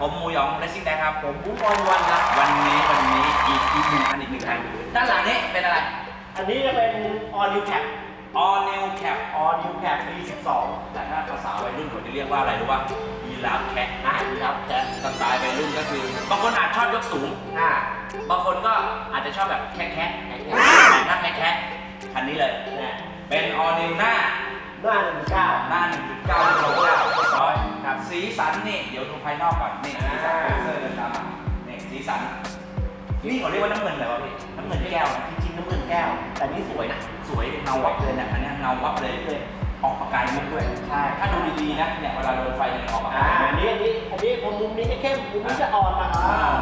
ผมหมูหยองเลสซิ่งแดงครับ ผมบุ๊คออนวันครับ วันนี้วันนี้อีกอีกหนึ่งอันอีกหนึ่งอันด้านหลังนี้เป็นอะไร อันนี้จะเป็นออนิวแคป All New Cap ออนิวแคปปี12แต่ถ้าภาษาวัยรุ่นเขาจะเรียกว่าอะไรรู้ป่ะยีราฟแคะอ่าครับแคปสไตล์วัยรุ่นก็คือบางคนอาจชอบยกสูงอ่าบางคนก็อาจจะชอบแบบแคะแคะแต่ถ้าแคะแคะคันนี้เลยเนี่ยเป็น All New หน้า หน้าหนึ่งเก้าหน้า1.9ที่เราเรียกเรียบร้อยครับสีสันนี่เดี๋ยวดูภายนอกก่อนนี่สีสันอ่าเสื้อเดินตามมานี่สีสันนี่เขาเรียกว่าน้ำเงินอะไรวะพี่น้ำเงินแก้วนะจริงๆน้ำเงินแก้ว แต่นี่สวยนะ สวยเงาวับเลยเนี่ยอันเนี้ยเงาวับเลยเลยออกประกายมุกด้วยใช่ถ้าดูดีๆนะเนี่ยเวลาโดนไฟเนี่ยออกประอ่ากายอันนี้อันนี้อันนี้ผมมุมนี้จะเข้มมุมนี้จะอ่อนนะคอ่ารับ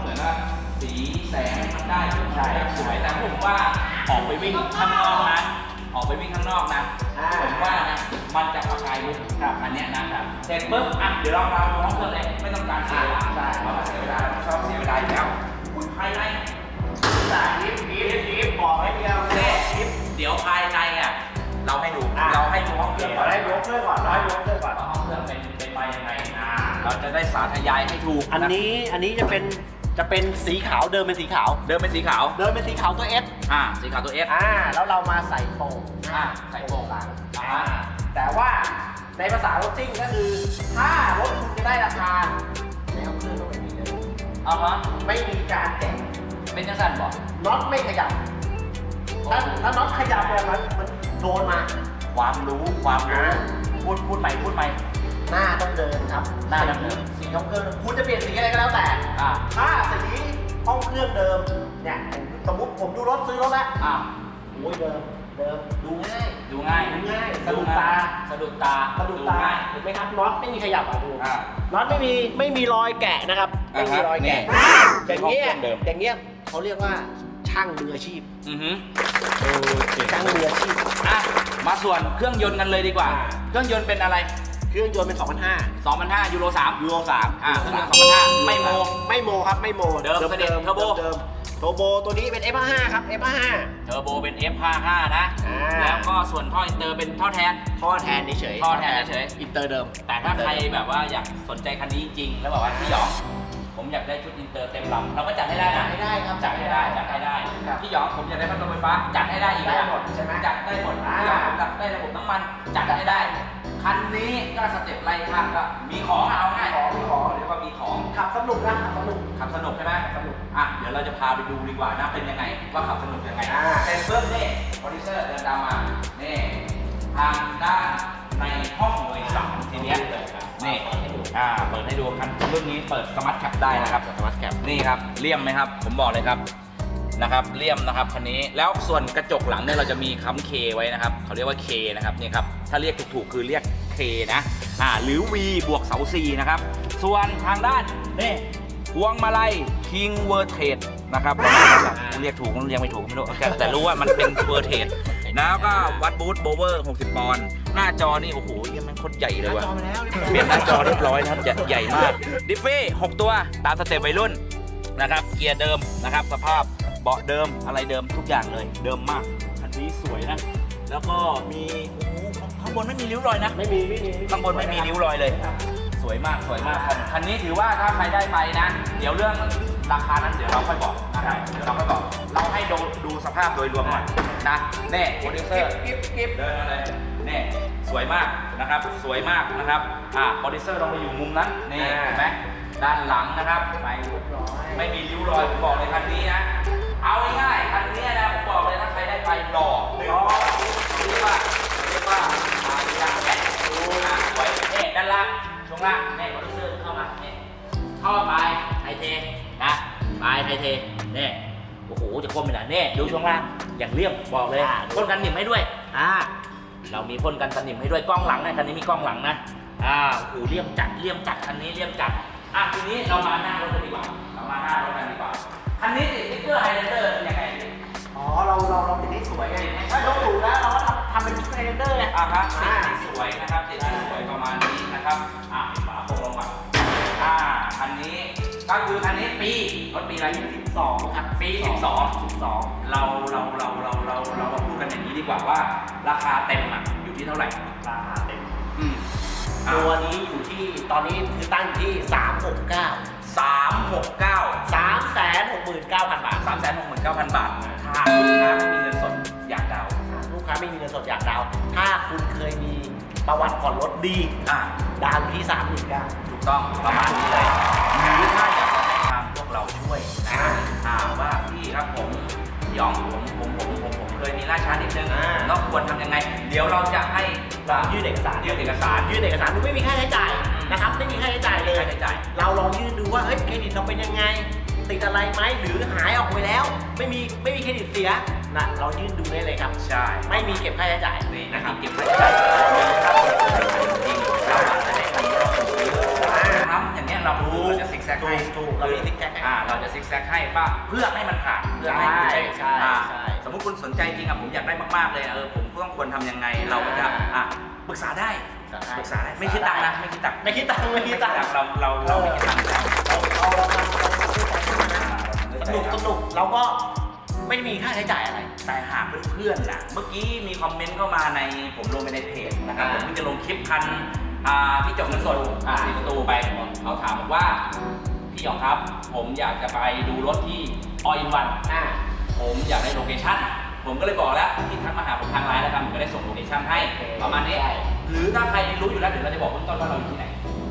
เหมือนว่าสีแสงมันได้ใช่สวยแต่ผมว่าออกไปวิ่งข้างนอกนะ ออกไปวิ่งข้างนอกนะอ่าผมว่านะมันจะประกายมุกครับอันเนี้ยนะครับเสร็จปุ๊บอะเดี๋ยวเรามาดูห้องเครื่องเล็กไม่ต้องการเสียเวลาใช่เพราะว่าเสียเวลาเราชอบเสียเวลาอยู่แล้วคุณภายในสายยิบยิบยิบบอกให้เดียวเน่เดี๋ยวภายในอะเราให้ดูอะเราให้ดูห้องเครื่เดี๋อยงวก่อนได้ยกเครื่องก่อนได้ยกเครื่องก่อนว่าห้องเครื่องเป็นเป็นมายังไงอ่าเราจะได้สาธยายให้ถูกอันนี้อันนี้จะเป็น จะเป็นสีขาวเดิมเป็นสีขาว เดิมเป็นสีขาว เดิมเป็นสีขาวตัว S อ่า สีขาวตัว S อ่าแล้วเรามาใส่โป่งอ่าใส่โป่งหลังอ่าอ่าแต่ว่าในภาษารถซิ่งก็คือถ้ารถคุณจะได้ราคาแนวเครื่องต้องแบบนี้เลยเอาฮะไม่มีการแตะเป็นจังสันบอกน็อตไม่ขยับถ้าถ้าน็อตขยับเนี่ยมันมันโดนมา ความรู้ความรู้อ่าพูดพูดใหม่พูดใหม่ หน้าต้องเดินครับหน้าต้องเดิน สีของเครื่องคุณจะเปลี่ยนสีอะไรก็แล้วแต่อ่า ถ้าสีห้องเครื่องเดิมเนี่ยสมมติผมดูรถซื้อรถแล้วอ่าโอ้ยเดิมเดิมดูง่าย ดูง่ายดูง่ายสะดุดตา สะดุดตาสะดุดตาง่ายเห็นไหมครับน็อตไม่มีขยับอะดูอ่าน็อตไม่มีไม่มีรอยแกะนะครับไม่มีรอยแกะอ่าฮะอย่างเงี้ยห้องเครื่องเดิม อย่างเงี้ยเขาเรียกว่าช่างมืออาชีพอือฮึช่างมืออาชีพ อะมาส่วนเครื่องยนต์กันเลยดีกว่าอ่าเครื่องยนต์เป็นอะไร เครื่องยนต์เป็น 2005 2005ยูโร3ยูโร3อ่าเครื่องยนต์2005 ไม่โม ไม่โมครับ ไม่โมเดิมเสด็จเทอร์โบ เดิมเทอร์โบตัวนี้เป็น F55 ครับ F55 เทอร์โบเป็น F55 นะ อ่า แล้วก็ส่วนท่ออินเตอร์เป็นท่อแทน ท่อแทนเฉยๆท่อแทนเฉย อินเตอร์เดิม แต่ถ้าใครแบบว่าอยากสนใจคันนี้จริงๆแล้วแบบว่าพี่หยอง ผมอยากได้ชุดอินเตอร์เต็มลำเราก็จัดให้ได้จันะดให้ได้ครับจัดให้ได้จัดให้ได้ครับ พี่หยองผมอยากได้พัดลมไฟฟ้าจัดให้ได้อีกได้นะหมดใช่ไหมจัดได้หมดอ่าพี่หยองผมอยากได้ระบบน้ำมันจัดให้ได้ คันนี้ก็สเต็ปไล่ข้างก็มีของเอาง่ายของมีของเรียกว่ามีของขับสนุกนะขับสนุกขับสนุกใช่ไหมสนุกอะเดี๋ยวเราจะพาไปดูดีกว่านะเป็นยังไงว่าขับสนุกยังไงอ่าเป็นเพิ่มนี่โปรดิวเซอร์เดินตามมานี่ทางด้านในห้องโดยสารทีเนี้ย นี่อ่าเปิดให้ดูคันรุ่นนี้เปิดสมาร์ทแคปได้นะครับสมาร์ทแคปนี่ครับเลี่ยมไหมครับ ผมบอกเลยครับนะครับเลี่ยมนะครับคันนี้แล้วส่วนกระจกหลังเนี่ยเราจะมีค้ำเคไว้นะครับเขาเรียกว่าเคนะครับนี่ครับถ้าเรียกถูกๆคือเรียกเคนะอ่าหรือ V บวกเสา C นะครับ ส่วนทางด้านนี่พวงมาลัย King v e r t e นะครับเรียกถูกเรียกไม่ถูกไม่รู้แต่รู้ว่ามันเป็น v e r t e แล้วก็วัดบูทโบเวอร์ 60 ปอนด์หน้าจอนี่ โอ้โหเหี้ยมันโคตรใหญ่เลยว่ะจอมาแล้วเปลี่ยนหน้าจอเรียบร้อยนะครับจะใหญ่มาก ดิฟฟี่6ตัวตามสเต็ปวัยรุ่นนะครับ เกียร์เดิมนะครับ สภาพเบาะเดิมอะไรเดิมทุกอย่างเลยเดิมมากคันนี้สวยนะ แล้วก็มีโอ้โหข้างบนไม่มีริ้วรอยนะ ไม่มีไม่มีข้างบนไม่มีริ้วรอยเลย สวยมากสวยมากคันคันนี้ถือว่าถ้าใครได้ไปนะ เดี๋ยวเรื่อง ราคานั้นเดี๋ยวเราค่อยบอกนะครับเดี๋ยวเราค่อยบอกเราให้ดูดูสภาพโดยรวมก่อนนะเน่โปรดิวเซอร์กิ๊บกิ๊บเดินมาเลยนี่สวยมากนะครับ สวยมากนะครับอ่าโปรดิวเซอร์ลองไปอยู่มุมนั้นนี่เห็นไหมด้านหลังนะครับไปเรียบร้อยไม่มีริ้วรอยผมบอกเลยคันนี้นะเอาง่ายๆ นนี่ดูช่วงล่างอย่างเรียบบอกเลยพ่นกันหนิมให้ด้วยอ่าเรามีพ่นกันสนิมให้ด้วยกล้องหลังนะคันนี้มีกล้องหลังนะอ่าโอ้โหเลี่ยมจัดเลี่ยมจัดคันนี้เลี่ยมจัดอะทีนี้เรามาหน้ารถกันดีกว่าเรามาหน้ารถกันดีกว่าคันนี้ติดสติ๊กเกอร์ไฮไลท์เตอร์ยังไงอ๋อเราเราเราเป็นที่สวยไงถ้ายกถูกแล้วเราก็ทำทำเป็นพิเศษเดอร์ไงอะครับติอ่าดที่สวยนะครับติดที่สวยประมาณนี้นะครับอะฝาโปร่งลงมาอ่าคันนี้ ก็คือคันนี้ปีรถปีอะไรสองครับปี12 12เราเราเราเราเราเรามาพูดกันอย่างนี้ดีกว่าว่า ราคาเต็มอะอยู่ที่เท่าไหร่ราคาเต็มอืมอ่าตัวนี้อยู่ที่ตอนนี้คือตั้งอยู่ที่ 369 สามหกเก้า369,000 บาท สามแสนหกหมื่นเก้าพันบาทถ้าลูกค้าไม่มีเงินสดอยากดาวน์ลูกค้าไม่มีเงินสดอยากดาวน์ถ้าคุณเคยมีประวัติผ่อนรถดี อะดาวน์อยู่ที่ 39,000 ถูกต้องประมาณนี้เลยห รือถ้าอยากจะให้ทางพวกเราช่วยนะอ่าอ่าว่าพี่ครับผมหยองผมผมผมผมผมเคยมีล่าช้านิดนึงอ่าต้องควรทำยังไง เดี๋ยวเราจะให้ลองยื่นเอกสารยื่นเอกสารยื่นเอกสารดูไม่มีค่าใช้จ่ายนะครับไม่มีค่าใช้จ่ายเลยค่าใช้จ่ายเราลองยื่นดูว่าเฮ้ยเครดิตเราเป็นยังไง ติดอะไรไหมหรือหายออกไปแล้ว ไม่มีไม่มีเครดิตเสียนะเรายื่นดูได้เลยครับใช่ไม่มีเก็บค่าใช้จ่ายนี่นะนะคครัรับบเก็บไว้ใช้ถ้าเราจริงเราอาจจะได้ทำทำอย่างเงี้ยเราเราจะซิกแซกให้ถูกเรามีซิกแซกให้อ่าเราจะซิกแซกให้ป่ะเพื่อให้มันผ่านเพื่อให้คุณได้ใช่อ่าใช่สมมติคุณสนใจจริงอะผมอยากได้มากๆเลยอะเออผมต้องควรทำยังไงเราก็จะอะปรึกษาได้ปรึกษาได้ไม่คิดตังค์นะไม่คิดตังค์ไม่คิดตังค์ไม่คิดตังค์เราเราเราไม่คิดตังค์เราเราเราทำเราทำด้วยใจนะสนุกสนุกเราก็ไม่มีค่าใช้จ่ายอะไร แต่หากเพื่อนๆนะเมื่อกี้มีคอมเมนต์เข้ามาในผมลงไปในเพจนะครับผมเพิ่งจะลงคลิปคัน อ่าที่จบเงินสดอ่าสีประตูไปเขาถามบอกว่า พี่หยองครับ ผมอยากจะไปดูรถที่ออินวันอ่าผมอยากได้โลเคชั่นผมก็เลยบอกแล้วที่ทักมาหาผมทางไลน์แล้วครับผมก็ได้ส่งโลเคชั่นให้ประมาณนี้ใช่หรือถ้าใครรู้อยู่แล้วเดี๋ยวเราจะบอกเบื้องต้นว่าเราอยู่ที่ไหน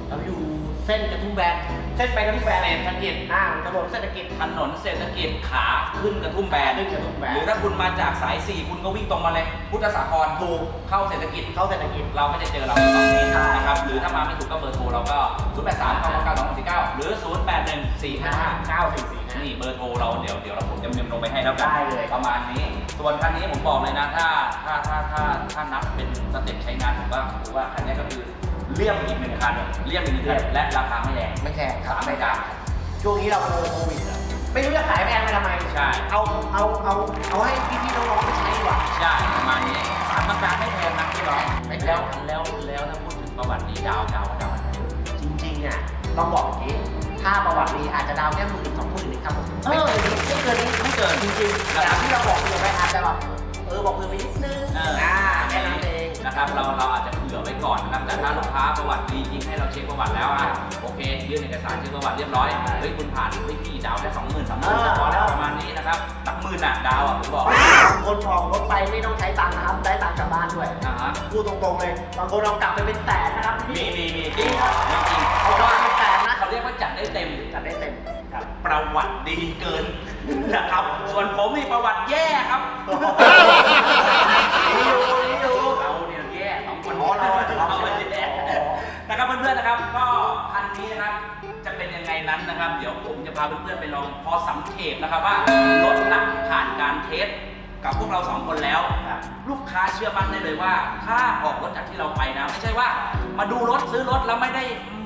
เราอยู่เส้นกระทุ่มแบนเส้นไปกระทุ่มแบนเศรษฐกิจอ่าถนนเศรษฐกิจถนนเศรษฐกิจขาขึ้นกระทุ่มแบนขึ้นกระทุ่มแบนหรือถ้าคุณมาจากสายสี่คุณก็วิ่งตรงมาเลย พุทธสาครถูกเข้าเศรษฐกิจเข้าเศรษฐกิจเราไม่ได้เจอเราตรงนี้ใช่นะครับหรือถ้ามาไม่ถูกก็เบอร์โทรเราก็0 8 3 9 9 9 2 4 9หรือ 0 8 1 4 5 5เก้าสี่สี่ห้านี่เบอร์โทรเราเดี๋ยวเดี๋ยวเราผมจะเมมลงไปให้แล้วกันได้เลยประมาณนี้ ส่วนคันนี้ผมบอกเลยนะถ้าถ้าถ้าถ้าถ้านับเป็นสเต็ปใช้งานผมว่าผมว่าคันนี้ก็คือ เลี่ยมอีกหนึ่งคันเลี่ยมอีกหนึ่งคันและราคาไม่แรงไม่แพงครับสามไม่ดาวช่วงนี้เราโควิดอะไม่รู้จะขายแพงไปทำไมใช่เอาเอาเอาเอาให้พี่ๆน้องๆไปใช้ดีกว่าใช่ประมาณนี้สามกลางๆไม่แพงนะพี่น้องไม่แพงแล้วแล้วแล้วถ้าพูดถึงประวัตินี้ดาวดาวดาวจริงๆอะต้องบอกอย่างนี้ถ้าประวัติดีอาจจะดาวแค่หมื่นสองหมื่นเองครับผมเอไม่อเกินนี้ไม่เกินนี้ไม่เกินจริงๆแต่ที่เราบอกเผื่อไปอาจจะแบบเออบอกเผื่อไปนิดนึงเอออ่าแค่นั้นเองนะครับเราเราอาจจะเผื่อไว้ ก่อนนะครับแต่ถ้าลูกค้าประวัติดีจริงให้เราเช็คประวัติแล้วอะโอเคยื่นเอกสารเช็คประวัติเรียบร้อยเฮ้ยคุณผ่านเฮ้ยพี่ดาวแค่สองหมื่นสามหมื่นพอแล้วประมาณนี้นะครับหลักหมื่นอะดาวอะผมบอกบางคนออกรถไปไม่ต้องใช้ตังค์นะครับได้ตังค์กลับบ้านด้วยนะฮะพูดตรงๆเลยบางคนเอากลับไปเป็นแสนนะครับมีพี่มีมีจริงมีจริงเอากลับไปเป็นแสนนะเขาเรียกว่าจัดได้เต็มจัดได้เต็มครับประวัติดีเกินนะครับ ส่วนผมมีประวัติแย่ครับ สองคนอ๋อเราเราเราแย่อ๋อนะครับเพื่อนๆนะครับ ก็คันนี้นะครับจะเป็นยังไงนั้นนะครับ เดี๋ยวผมจะพาเพื่อนๆไปลองพอสังเกตนะครับว่ารถหลักผ่านการเทสกับพวกเราสองคนแล้วครับลูกค้าเชื่อมั่นได้เลยว่า ถ้าออกรถจากที่เราไปนะ ไม่ใช่ว่ามาดูรถซื้อรถแล้วไม่ได้อืม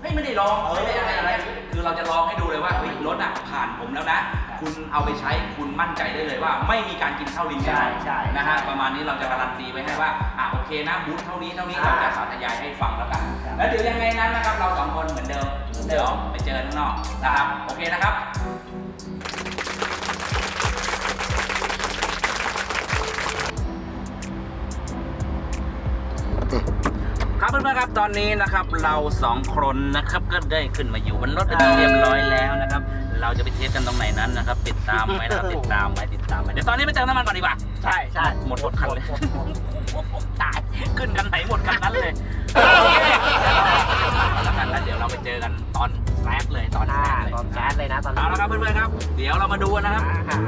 เฮ้ยไม่ได้ลองไม่ได้อะไรอะไรคือเราจะลองให้ดูเลยว่าเฮ้ยรถอะผ่านผมแล้วนะ คุณเอาไปใช้คุณมั่นใจได้เลยว่า ไม่มีการกินข้าวลิงใช่ใช่นะฮะประมาณนี้เราจะการันตีไว้ให้ว่าอ่าโอเคนะบูธเท่านี้เท่านี้อ่าเราจะสาธยายให้ฟังแล้วกันครับแล้วเดี๋ยวยังไงนั้นนะครับเราสองคนเหมือนเดิมเดี๋ยวไปเจอกันข้างนอกนะครับโอเคนะครับครับเพื่อนๆครับตอนนี้นะครับเราสองคนนะครับก็ได้ขึ้นมาอยู่บนรถเป็นที่เรียบร้อยแล้วนะครับ เราจะไปเทสกันตรงไหนนั้นนะครับ ติดตามไว้นะครับติดตามไว้ติดตามไว้เดี๋ยวตอนนี้ไปเติมน้ำมันก่อนดีกว่าใช่ใช่หมดหมดคันเลยตายขึ้นกันไหนหมดคันนั้นเลยโอเคแล้วกันแล้วเดี๋ยวเราไปเจอกันตอนแซดเลยตอนอ่าแซดเลยตอนแซดเลยนะตอนนี้เอาละครับเพื่อนๆครับ เดี๋ยวเรามาดูกันนะครับ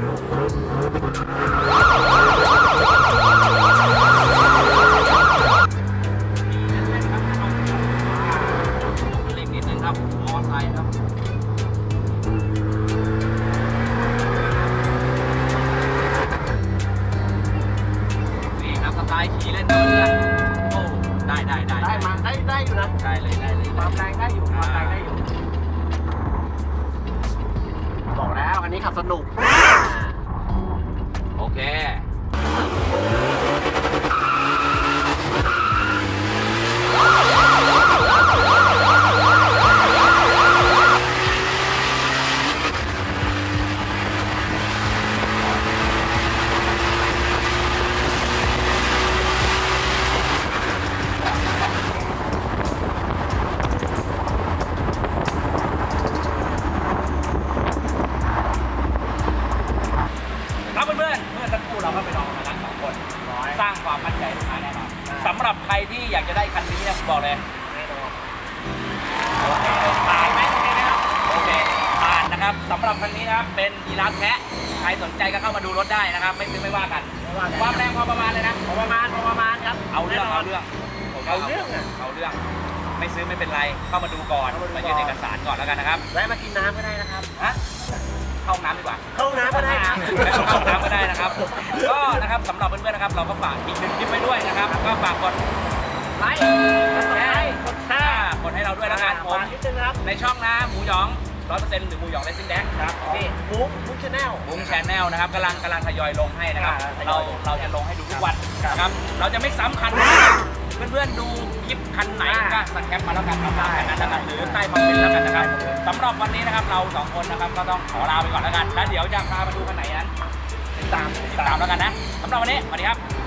นี้ขับสนุก นนะครับสำหรับคันนี้นะครับเป็นยีราฟแคะใครสนใจก็เข้ามาดูรถได้นะครับ ไม่ซื้อไม่ว่ากันไม่ว่ากันความแรงพอประมาณเลยนะพอประมาณพอประมาณครับเอาเรื่องแน่นนเอาเรื่องผมเอาเรื่องอะเอาเรื่อง ไม่ซื้อไม่เป็นไรเข้ามาดูก่อนเข้ามาดูมายื่นก่อนเอกสารก่อนแล้วกันนะครับแวะมากินน้ำก็ได้นะครับฮะเข้าห้องน้ำดีกว่าเข้าห้องน้ำก็ได้ครับไม่ต้องเข้าห้องน้ำก็ได้นะครับ ก็นะครับสำหรับเพื่อนๆนะครับ เราก็ฝากอีกหนึ่งคลิปไว้ด้วยนะครับ ก็ฝากกดไลค์กดแชร์กดแชร์กดให้เราด้วยแล้วกันผมฝากนิดนึงนะครับในช่องนะหมูหยอง ร้อยเปอร์เซ็นต์หรือหมูหยองเลสซิ่งแดงครับนี่ มุกมุกชาแนล บุ้งแชนแนลนะครับกำลังกำลังทยอยลงให้นะครับ อ่าทยเราอยลง เราจะลงให้ดูทุกวันครับนะครับ เราจะไม่ซ้ำคันนะเพื่อนๆดูคลิปคันไหนอ่าก็สแคปมาแล้วกันครับตามคันนั้นนะครับหรือใต้คอมเมนต์แล้วกันนะครับสำหรับวันนี้นะครับเราสองคนนะครับก็ต้องขอลาไปก่อนแล้วกัน แล้วเดี๋ยวจะพามาดูคันไหนนั้นติดตามติดตามแล้วกันนะสำหรับวันนี้สวัสดีครับส